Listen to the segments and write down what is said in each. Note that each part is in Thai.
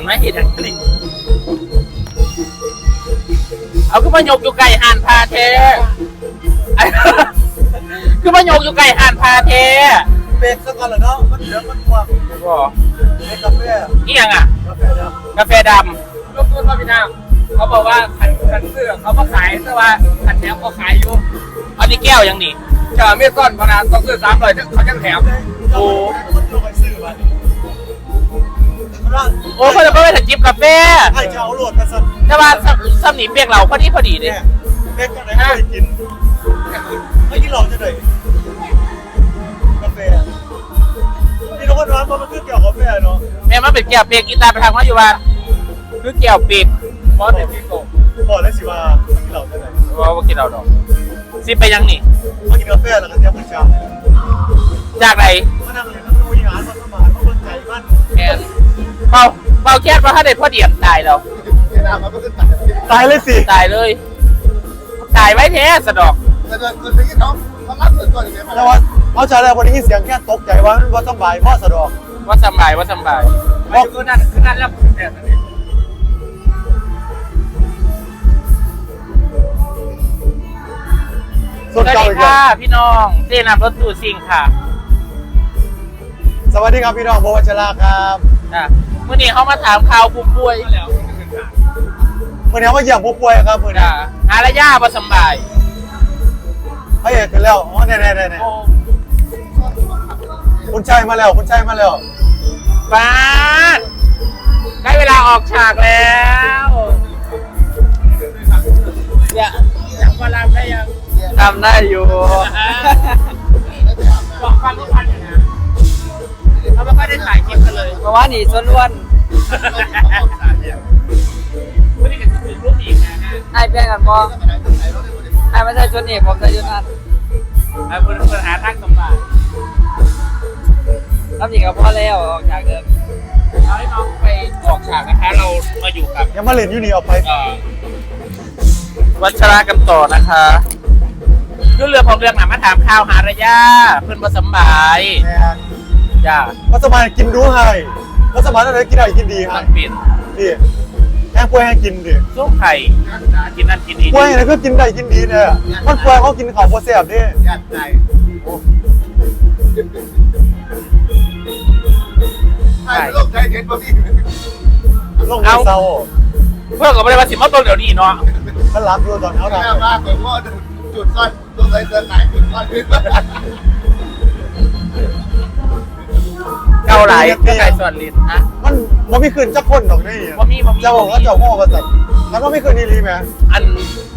กันมาเห็นอย่างนี้เอาขึ้นมายกอยู่ไก่ห่านพาเทขึ้นมายกอยู่ไก่ห่านพาเทเบรกสักก่อนเหรอเนาะมันเหลือมันกว่าบ่เบรกกาแฟนี่ยังอะกาแฟดกาแฟดำยกต้นมาพี่นางเขาบอกว่าขันขันเสื้อเขามาขายแต่ว่าขันแถมก็ขายอยู่อันนี้แก้วยังนี่จะไม่ซ่อนพนาต้องซื้อสามร้อยเขาจะแถมำโอ้ มันลงไปซื้อมาดิมันว่าโอ้เขาจะไม่ไปถัดจิบกาแฟให้เจ้าเอาโหลดมาสักแต่ว่าซ้ำซ้ำนี่เปียกเราพอดีพอดีเนี่เนี่ยยเบรกกันไหนไม่ได้กินไม่กินหลอกจะไหนกาแฟพี่น้องคนร้านมันคือเกี่ยวกับกาแฟเนาะแม่มาเป็นแก้วเปียกกีตาร์ไปทางว่าอยู่บ้านคือแก้วเปียกบอสเด็กพี่โตบอกได้สิว่ากินเหล้าจะไหนว่าว่ากินเราดอกสิไปยังนี่ มากินกาแฟแล้วก็เตรียมมื้อเช้าจากไหนมานั่งเลยนั่งดูอาหารมาสมานมาเบิ่งไก่มันแอน เบาเบาแค่ว่าถ้าได้พ่อเดียมตายแล้วตายเลยสิตายเลยตายไว้แท้สะดอกแต่เดินคืนไปที่เขาเขารับเงินก่อนอย่างเงี้ยแล้วว่าเอาใจแล้ววันนี้ยินเสียงแค่ตกใจว่าว่าต้องบ่ายพ่อสะดอกว่าสำบายว่าสำบายไม่คือนั่นคือนั่นแล้วแต่นั่นเองสวัสดีค่ะพี่น้องเต้นำรถตู้ซิ่งค่ะ สวัสดีครับพี่น้องโบวัชราครับอะเมื่อนี้เขามาถามข่าวผู้ป่วยแล้วมันเป็นการมื่อนี้มาเยี่ยมผู้ป่วยครับมื่อนี้อะหาระยะว่าสำบายพระเอกขึ้นแล้วอ๋อแน่แน่แน่แน่โอ้คุณชัยมาแล้วคุณชัยมาแล้วบ้านได้เวลาออกฉากแล้วอย่าจำว่ารับได้ยังทำได้อยู่บอกฟังทุกวันอยู่นะ เขาไม่ค่อยได้ถ่ายคลิปกันเลยเพราะว่านี่ส่วนล้วนวันนี้ก็จะถึงรูปอีกนะฮะไอ้แบ่งกันบ่ไอ้ไม่ใช่ชุดนี้ผมใส่ชุดนั้นไอ้เพื่อนเพื่อนหาทางสำบายรับหญิงกับพ่อแล้วออกจากเดิมเอาให้น้องไปออกฉากนะคะเรามาอยู่กับยังมาเล่นอยู่นี่เอาไปเอ่อวัชระกันต่อนะคะคือเรื่องของเรื่องหนามาถามข่าวหาระยะเพื่อนมาสำบายแน่ จ้าวัสมานกินดูให้วัสมานอะไรกินได้กินดีให้ต้องเปลี่ยนดิแห้งป่วยให้กินดิสู้ไข่กินนั่นกินนี่ป่วยอะไรก็กินได้กินดีเนี่ยมันป่วยเขากินของโปรเซียบดิยัดใจไอ้โลกใจเย็นพอดีลงในเศร้าเพื่อนก็ไม่ได้ว่าสิมาตัวเดี๋ยวนี้เนาะมันรับดูตอนเขาแม่ทำมาเปิดหม้อจุดก้อนตัวใส่เสื้อไหนจุดก้อนขึ้น เกาไหลก็ไก่ส่วนลิ้นฮะมันมันไม่คืนจักคนหรอกนี่บ่มีบ่มีจะบอกว่าเจ้าพ่อมาจัดแล้วก็ไม่คืนนี่รีไหมอัน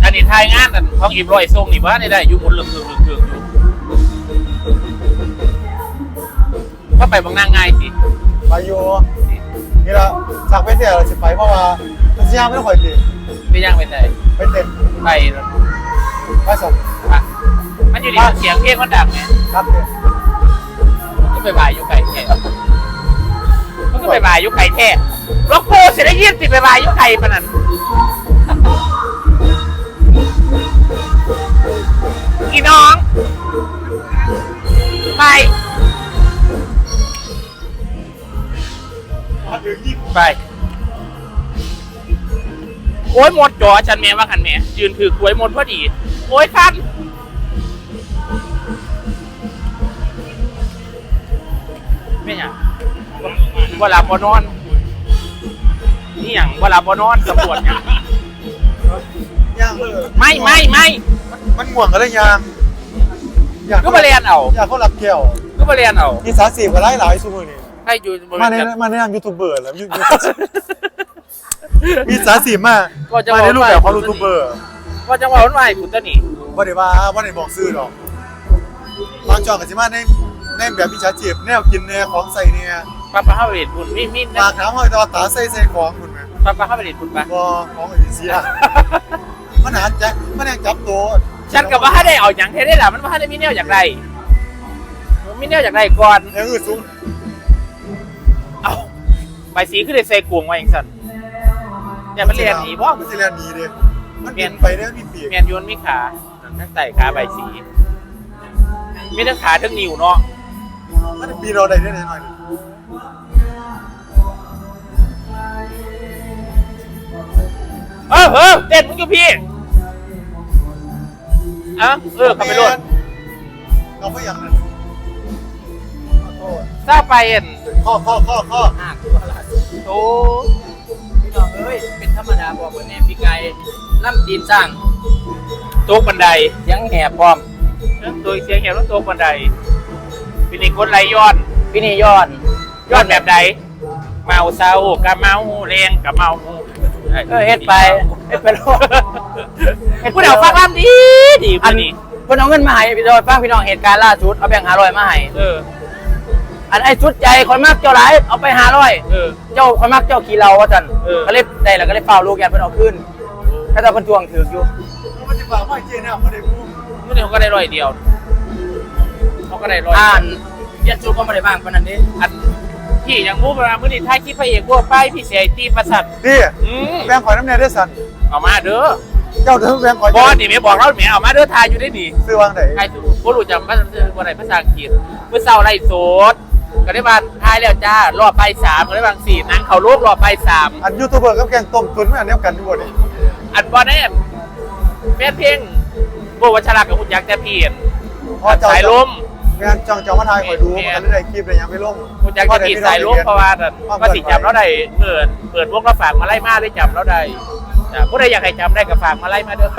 อันนี้ทายงานอันของอีบรอยทรงนี่ว่าได้ได้อยู่บนเรือเรือเรืออยู่ก็ไปบางนางง่ายสิไปอยู่นี่ละสักไปเที่ยวเราสิไปเพราะว่ามันสิยามไม่ค่อยดีไปย่างไปไหนไปเต็มไปไปสักอะมันอยู่ดีเสียงเพลงมันดังไงครับเนี่ยก็ ไปบายยู่ไก่แท้มันก็ไปบายยู่ไก่แท้ล็อกโพเสียได้ยินติดไปบายยู่ไก่ปะนั่นอีน้อง ไปไป โอ้ยหมดจอฉันแม่ว่ากันแม่ยืนถือกล้วยหมดพอดี โอ้ยคัน ไม่หยังเวลาบนอนนี่อย่างเวลาบนอนตำรวจเนี่ยงย่างเลยไม่ไม่ไม่มันห่วงอะไรยางอยากก็มาเรียนเอาอยากเขารับแก้วก็มาเรียนเอามีสาสีกับหลายหลายชั่วโมงนี่ให้อยู่บริมาเวในณมาในนามยูทูบเบอร์แล้วยูมีสาสีมากก็จะมาในรูปแบบของยูทูบเบอร์ก็จังหวะวันใหม่กูตัวนี้บ่ได้ว่าบ่ได้บอกซื้อหรอกบางจอกับสิมาใน ในแบบวิชาชีพแนวกินแนวของใส่เนี่ยป้าป้าเข้าไปเรียนบุญมีมีปากน้ำห้อยตอตาใส่ใส่ของคุณไหมป้าป้าเข้าไปเรียนบุญปะบ่ของอื่นเสียมันหาจับมันยังจับตัวฉันกับว่าถ้าได้เอาอย่างเทได้ล่ะมันว่าถ้าได้มีแนวอย่างไรมีแนวอย่างไรก่อนอย่างอื่นสูงเอาใบสีขึ้นเลยใส่กวงไว้อย่างสั่นเนี่ยมันเรียนหนีบ่มันสิเรียนหนีเด้มันเปลี่ยนไปได้มีปีกเมียนยนมีขาทั้งใส่ขาใบสีมีทั้งขาทั้งนิ้วเนาะ มันปีเราได้ได้หน่อยเออเออเต้นมึงอยู่พี่เอะเออขับไปรถเราไม่อย่างนั้นขอโทษทราบไปเห็นข้อข้อข้อข้อหักตัวละโอ้พี่น้องเอ้ย เป็นธรรมดาบอกว่าแน่พี่ไก่ล่ำตีนสร้างโต๊ะบันไดเสียังแหบพร้อมตัวเสียงเหี่ยวแล้วโต๊ะบันไดเป็นอีกคนไรย้อนพี่นี่ย้อนย้อนแบบใดเมาเศร้ากับเมาแรงกับเมาเออเฮ็ดไปเฮ็ดไปโลดผู้เดาฟังร่ำดีดีอัอันนนี้นี้เพิ่นเอาเงินมาให้พี่น้องฟังพี่น้องเหตุการณ์ล่าสุดเอาแบ่งค์500มาให้เอออันไอ้ชุดใจคนมากเจ้าหลายเอาไป500เออเจ้าคนมากเจ้าขี่เราว่าซั่นเออก็เลยได้แล้วก็เลยเฝ้าลูกยันเพิ่นเอาขึ้นถ้าแต่เพิ่นทวงถืออยู่แล้วมันจะฝากไม่เจเนี่ยไม่ได้พูดมื่อนี้เขาก็ได้ร้อยเดียวเขา ก็ได้ร้อยอ่านเรียนชุดก็บ่ได้บ้างปานนั้นเด้อันพี่ยังมู้มามื่อนี้ท้ายคลิปพระเอกบัวไปพี่เสียตีประสัตนี่อืมแบงค์ขอยน้ำเนยได้สันเอามาเด้อเจ้าเดิมแบงค์ขอยบอสนี่ไม่บอกเราแหมเอามาเด้อทายอยู่ได้ดี ซื้อวางไหนใครทุกคนรู้จำภาษาวันไหนภาษาอังกฤษเมื่อเศร้าไรโสดก็ได้มาทายแล้วจ้ารอบไปสามก็ได้บางสี่นางเขาโลกรอบไปสามอันยูทูบเบอร์กับแกงต้มตุนไม่อันเดียวกันอยู่บ่นี่อันบอลเนี่ยแม่เพ่งโบวัชระกับคุณยักษ์แต่เพียนพอเจ้าสายลม งานจังเจ้ามาทายคอยดูมันได้คลิปเลยยังไม่ลงคุณยักษ์จะติดสายลมเพราะว่าแต่ว่าสิจำเราได้เปิดเปิดพวกเราฝากมาไล่มาได้จำเราได้อ่าผู้ใดอยากให้จำได้ก็ฝากมาไล่มาเด้อ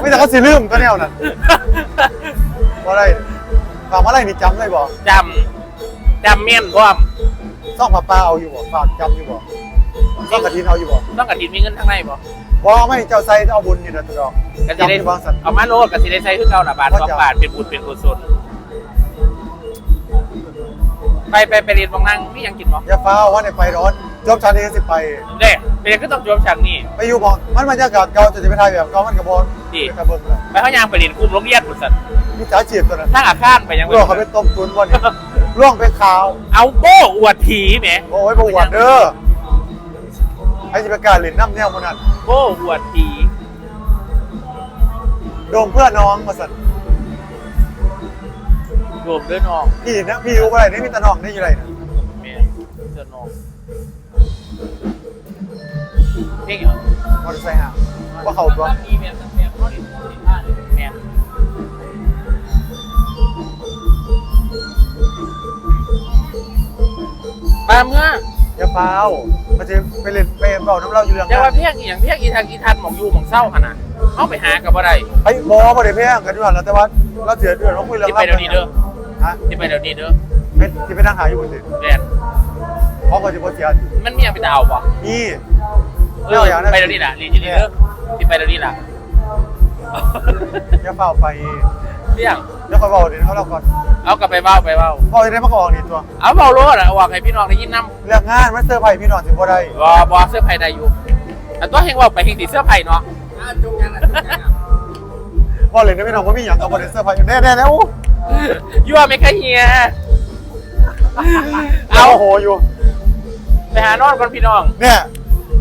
ไม่แต่เขาสิลืมก็แนวนั้นบ่ได้ฝากมาอะไรนี่จำได้บ่จำจำเมียนพร้อมซ่องปลาปลาเอาอยู่บ่ฝากจำอยู่บ่ซ่องกระถินเอาอยู่บ่ต้องกระถินมีเงินข้างในบ่ บ่ไม่เจ้าใส่เอาบุญนี่นะตะดอกก็สิจำได้ที่บางสันเอามาโลดก็สิได้ใช้ขึ้นเก่าละบาทสองบาทเป็นบุญเป็นกุศลไปไปไปเรียนบางนั่งนี่ยังกินบ่อย่าฟ้าวว่าในไปร้อนจบชาติสิไป เด้ไปเรียนก็ต้องจวมฉากนี่ ไปอยู่บ่มันบรรยากาศเก่าจะจะไปถ่ายแบบเก่ามันก็บ่ดี กระเบิ่งเลยไปเขายางไปเรียนคุมโรงเรียนบุษนมีจ้าจีบตัวนั้นทั้งอาคารไปยังล่วงเขาไปต้มตุนบ่นี่ล่วงไปขาว เอาโบ้อวดผีแหมโอ้ยบ่หวานเด้อ ไอ้สิไปกล้าเล่นน้ำแนวมันนั่นโบ้อวดผีโดมเพื่อน้องมาสั่นโยมเด้อน้องพี่นะพี่รู้อะไรนี่มีแตะน้องนี่อยู่ไรนะแม่เด้อน้องเพ่งเหรอมอเตอร์ไซค์ห่างว่าเขาตัวมีแม่แม่เขาเรียนแม่มาเมื่ออย่าเฝ้า มันจะไปเล่นไปเบาน้ำเหล่าอยู่เรื่องอย่าว่าเพียงอีหยังเพียงอีทางอีทันหมองอยู่หมองเศร้าขนาดเอาไปหากับอะไรไอ้บอมาได้แพงกันด้วยแล้วแต่ว่าเราเสียเดือนเราคุยเรื่องที่ไปเดี๋ยวนี้เด้อฮะที่ไปเดี๋ยวนี้เด้อเป็นที่ไปนั่งหาอยู่บนสิแดนเพราะเขาจะบ่เสียมันมีอะไรไปดาวปะนี่เออไปเดี๋ยวนี้แหละรีจินี่เด้อที่ไปเดี๋ยวนี้แหละอย่าเฝ้าไป เพียงแล้วเขาบอกเดี๋ยวเขาเราก่อนเอากลับไปเบ้าไปเบ้าพอจะได้มาก่อนนี่ตัวเอาเบ้าโลดอะเอาวางให้พี่น้องได้ยินน้เรื่องงานมันเซอร์ไพรส์พี่น้องถึงบ่ได้ำบอบอเสื้อไผ่ได้อยู่แต่ตัวเฮงว่าไปเฮงติเสื้อไผ่เนาะอ่าจุกยังน่ะจุกยังอะพอเลยนะพี่น้องว่ามีอย่างกับบ่ได้เซอร์ไพรส์แน่ๆแล้วยั่วไม่ค่อยเฮียเอาเอาโหอยู่ไปหานอนก่อนพี่น้องเนี่ย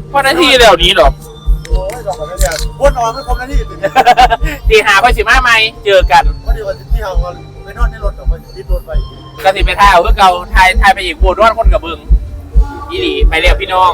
เพราะหนาทีเดี๋ยวนี้หรอกโอ้ยดอกแบบนี้วนนอนไม่ครบนาทีติดตีหาค่อยสิมาไหมเจอกัน ดีวันที่เราไปนอนในรถกับไปนติดรถไปก็สิไปถ่ายเอาเพื่อเก่าถ่ายถ่ายไปอีกโบดร้อนคนกับเบึงอีหลีไปเรียกพี่น้อง